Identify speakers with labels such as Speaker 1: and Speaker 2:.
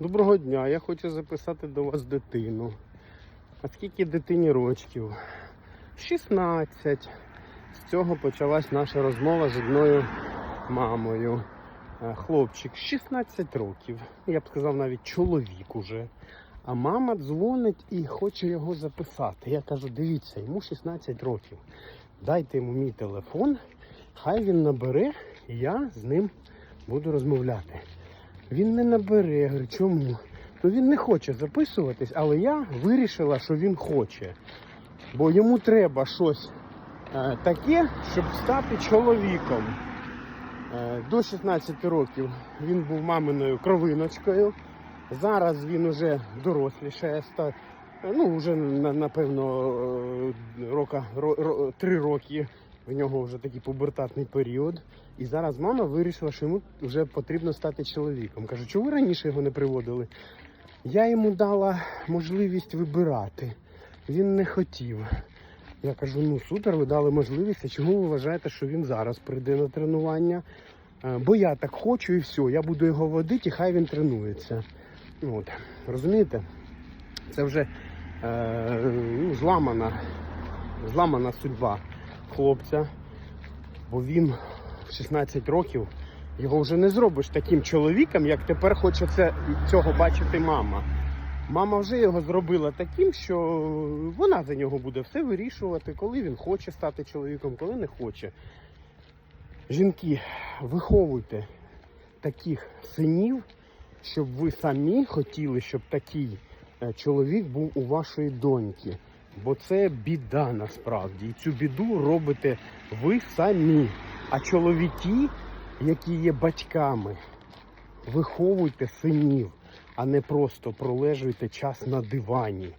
Speaker 1: Доброго дня, я хочу записати до вас дитину. А скільки дитині рочків? 16. З цього почалась наша розмова з одною мамою. Е, Хлопчик 16 років. Я б сказав навіть чоловік уже. А мама дзвонить і хоче його записати. Я кажу, дивіться, йому 16 років. Дайте йому мій телефон, хай він набере, і я з ним буду розмовляти. Він не набере, я говорю, чому? Ну він не хоче записуватись, але я вирішила, що він хоче. Бо йому треба щось е, таке, щоб стати чоловіком. Е, до 16 років він був маминою кровиночкою. Зараз він уже дорослішає, ста- ну вже напевно е, рока, ро, ро, три роки. В нього вже такий пубертатний період. І зараз мама вирішила, що йому вже потрібно стати чоловіком. Каже, чого ви раніше його не приводили? Я йому дала можливість вибирати. Він не хотів. Я кажу, ну супер, ви дали можливість, а чому ви вважаєте, що він зараз прийде на тренування? Е, Бо я так хочу і все, я буду його водити, і хай він тренується. От, розумієте? Це вже е, ну, зламана, зламана судьба хлопця, бо він 16 років його вже не зробиш таким чоловіком, як тепер хоче це, цього бачити мама. Мама вже його зробила таким, що вона за нього буде все вирішувати, коли він хоче стати чоловіком, коли не хоче. Жінки, виховуйте таких синів, щоб ви самі хотіли, щоб такий е, чоловік був у вашої доньки. Бо це біда насправді. І цю біду робите ви самі. А чоловіки, які є батьками, виховуйте синів, а не просто пролежуйте час на дивані.